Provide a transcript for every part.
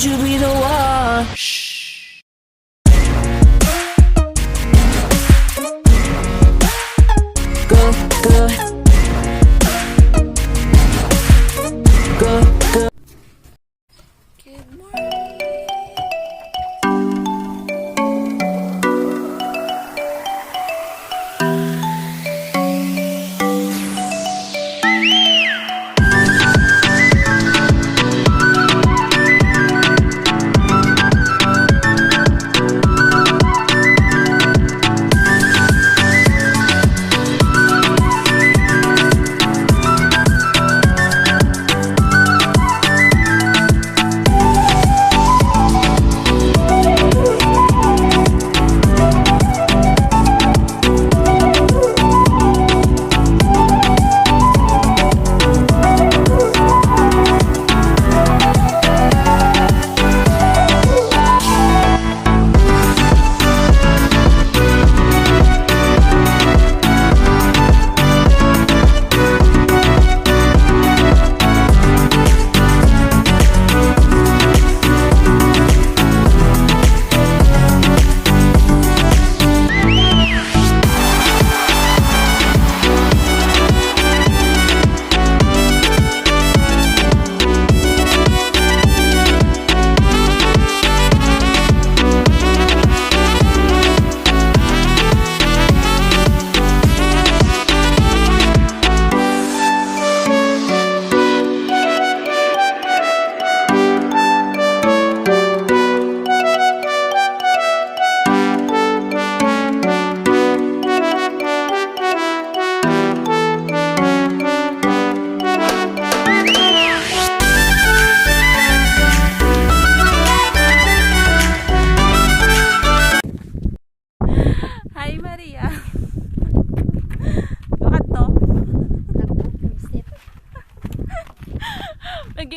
Would you be the one?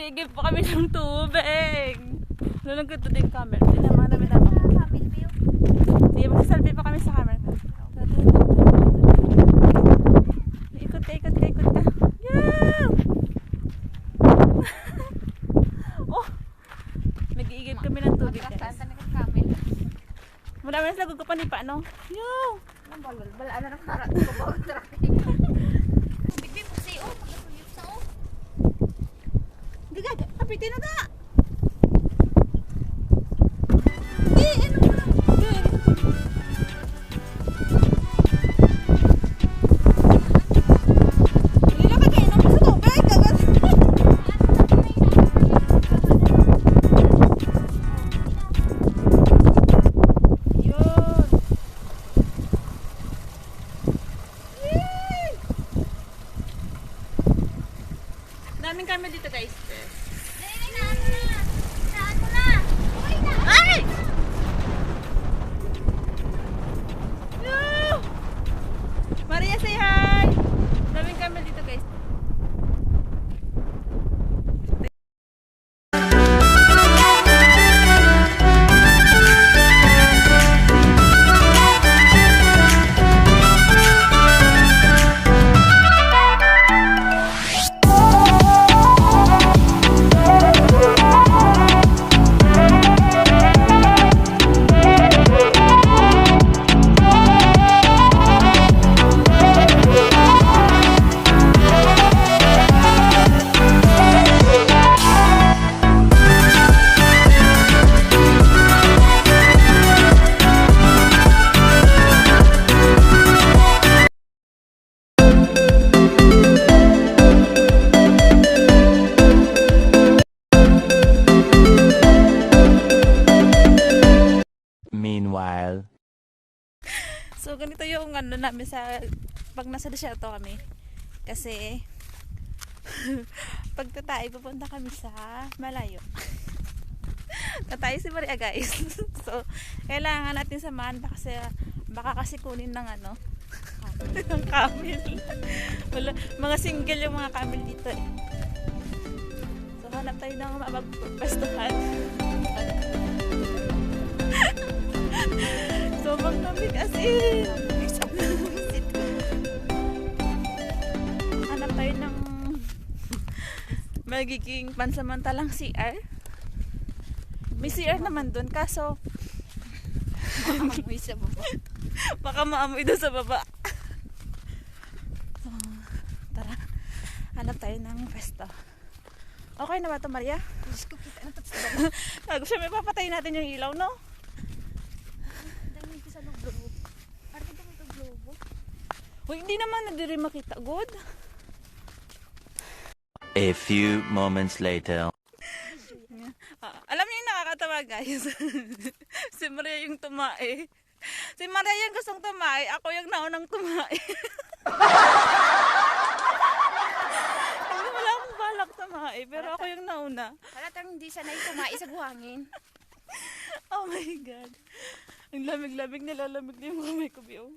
Nag-iigib pa kami ng tubig. Lalagyan to din camera. Hindi naman namin naman. Sige, magsasalbi pa kami sa camera. Ikot ka, ikot ka, ikot ka. Yeah! oh! Nag-iigib kami ng tubig. guys. Marami na sila gugupan ni paano. Yo! Hindi ka, kapitin na ta! Namin sa pag nasa desierto kami. Kasi pag tatay, pupunta kami sa malayo. tatay si Maria guys. so, kailangan natin samahan baka kasi, baka kasi kunin ng ano ng camel. Wala, mga single yung mga camel dito eh. So, hanap tayo ng mapagpastuhan. Sobrang lamig kasi. Hanap magiging pansamantalang CR. May CR naman dun, kaso Amoy sa baba. baka maamoy doon sa baba. So, tara, hanap tayo ng pwesto. Okay na ba ito, Maria? Diyos ko, kita na ito sa baba. Gago siya, may papatay natin yung ilaw, no? Dami ko sa globo. Parang ito globo. Uy, hindi naman na diri makita. Good? A few moments later. Ah, alam niyo yung nakakatawa, guys. si Maria yung tumae. Si Maria yung gustong tumae. Ako yung naunang tumae. Hindi wala akong balak tumae, pero ako yung nauna. Halatang hindi sanay tumae sa buhangin. Oh my God. Ang lamig-lamig, nilalamig na yung kamay ko, Bio.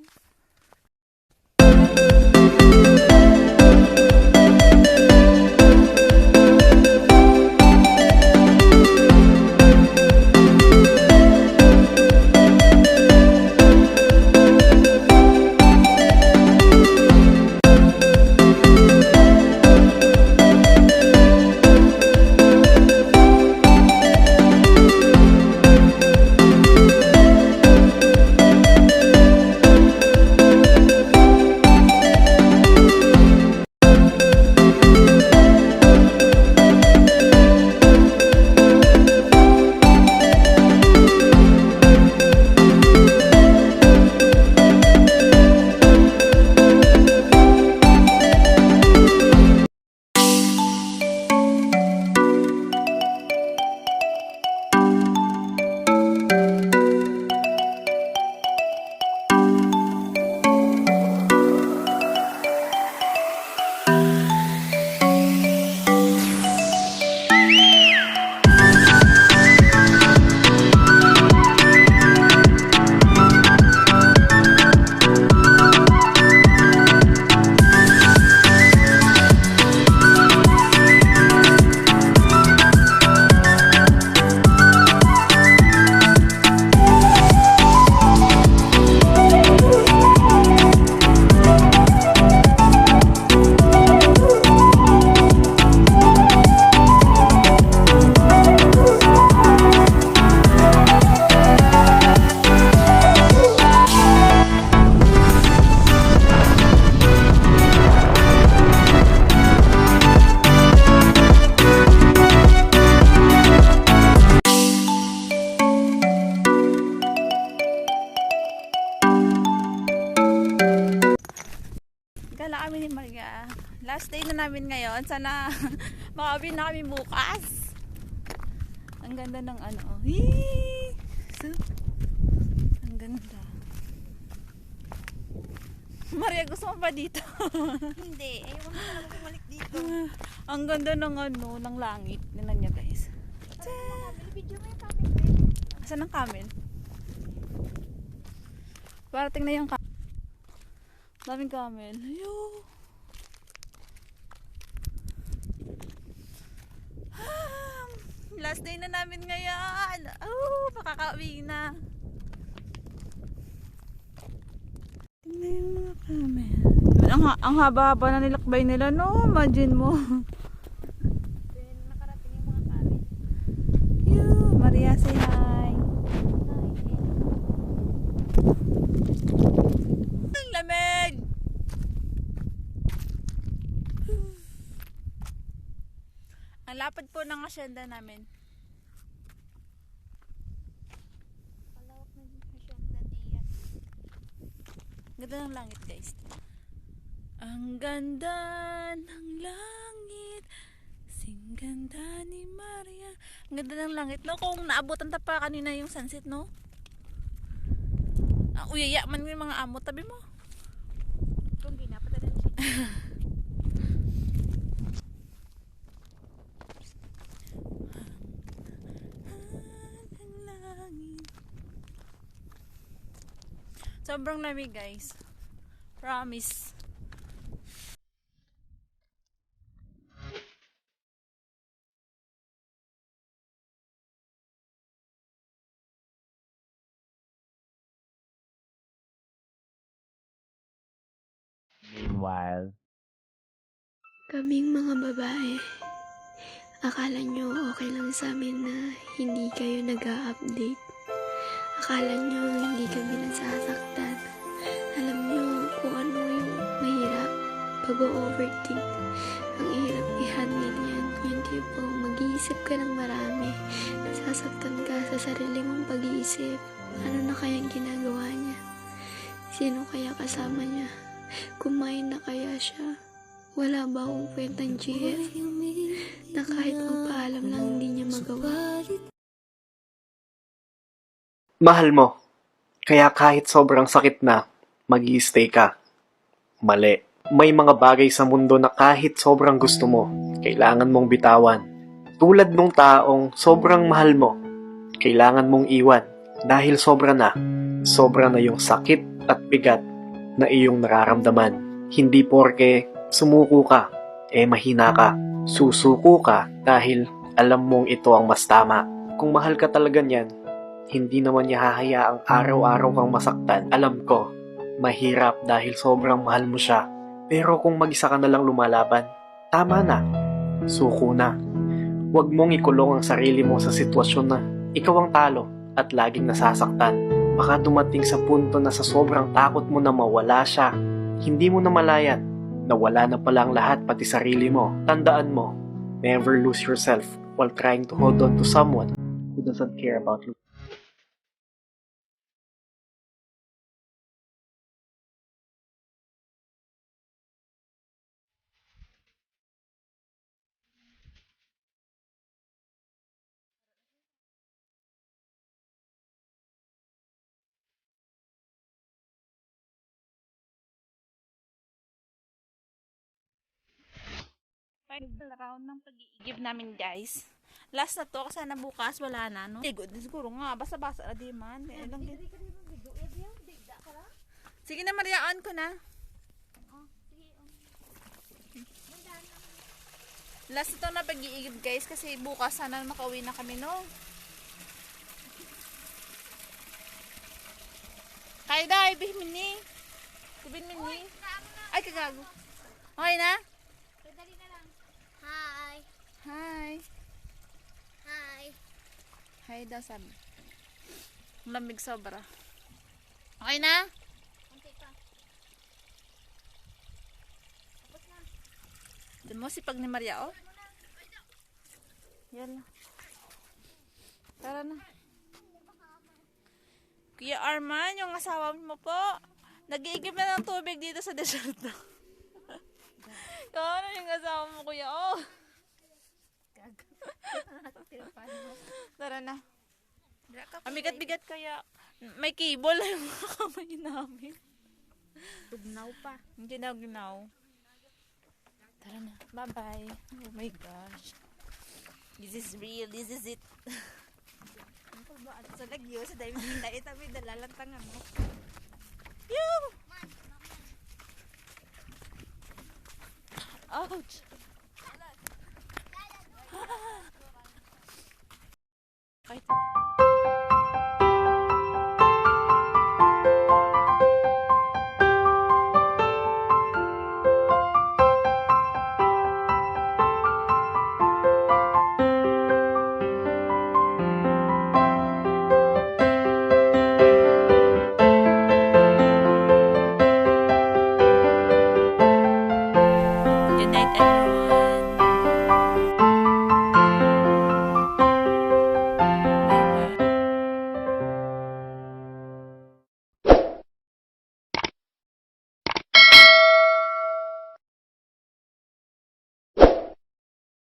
Namin ngayon. Sana makabin na kami bukas. Ang ganda ng ano. oh. Hee! So, ang ganda. Maria, gusto mo ba dito? Hindi, ayaw na lang bumalik dito. ang ganda ng ano, ng langit. Tingnan niya guys. Video mo yung camel, babe. Asan ang camel? Parating na yung camel. Daming camel. Ayun. Ah, Last day na namin ngayon. Oh, makakauwi na. Tingnan yung mga camel. Ang, ang haba-haba na nilakbay nila, no? Imagine mo. Then, nakarating yung mga camel. Yo, Maria, say hi. Ang lamig! Ang lapad po ng asyenda namin. Palawak na din siya diyan. Ganda ng langit, guys. Ang ganda ng langit. Sing ganda ni Maria. Ang ganda ng langit, no? Kung naabutan ta pa kanina yung sunset, no? Ah, uyaya man yung mga amo. Tabi mo. Kung ginapatalan siya. Ang langit. Sobrang lamig guys. Promise. Meanwhile. Kaming mga babae Akala nyo okay lang sa amin na hindi kayo nag update Akala nyo hindi kami nasasaktan. Alam nyo kung ano yung mahirap pag-overthink. Ang hirap i-handle yan. Yung tipo, mag-iisip ka ng marami. Nasasaktan ka sa sarili mong pag-iisip. Ano na kayang ginagawa niya? Sino kaya kasama niya? Kumain na kaya siya? Wala ba akong kwentang GF na kahit magpaalam lang hindi niya magawa? Mahal mo. Kaya kahit sobrang sakit na, mag stay ka. Mali. May mga bagay sa mundo na kahit sobrang gusto mo, kailangan mong bitawan. Tulad nung taong sobrang mahal mo, kailangan mong iwan dahil sobra na. Sobra na yung sakit at bigat na iyong nararamdaman. Hindi porke sumuko ka, eh mahina ka. Susuko ka dahil alam mong ito ang mas tama. Kung mahal ka talaga niyan, hindi naman niya hahayaang araw-araw kang masaktan. Alam ko, mahirap dahil sobrang mahal mo siya. Pero kung mag-isa ka na lang lumalaban, tama na. Suko na. Huwag mong ikulong ang sarili mo sa sitwasyon na ikaw ang talo at laging nasasaktan. Baka dumating sa punto na sa sobrang takot mo na mawala siya, hindi mo na malayan na wala na pala ang lahat pati sarili mo. Tandaan mo, never lose yourself while trying to hold on to someone who doesn't care about you. Final round ng pag-iigib namin guys. Last na to, kasi na bukas wala na, no? Din siguro nga, basta-basa na di man. Eh, lang din. Sige na, Mariaan ko na. Last na to na pag-iigib guys, kasi bukas sana makauwi na kami, no? Kaya dahil, bihin ni. Kubin ni. Ay, kagago. Okay na? Hi. Hi. Hi. Hi daw sabi. Ang Lamig sobra. Okay na? Kunti pa. Doon mo si pag ni Maria, oh. Yan na. Tara na. Kuya Arman, yung asawa mo po, nag-iigib na ng tubig dito sa desierto. Ano yung asawa mo, kuya, oh. Tara na. Ang bigat-bigat kaya. May cable yung mga kamay namin. Tugnaw pa. Ginaw-ginaw. Tara na. Bye-bye. Oh my gosh. This is real. This is it. Sa lagyo, sa dahil hindi ito may dalalantangan mo. Yoo! Ouch!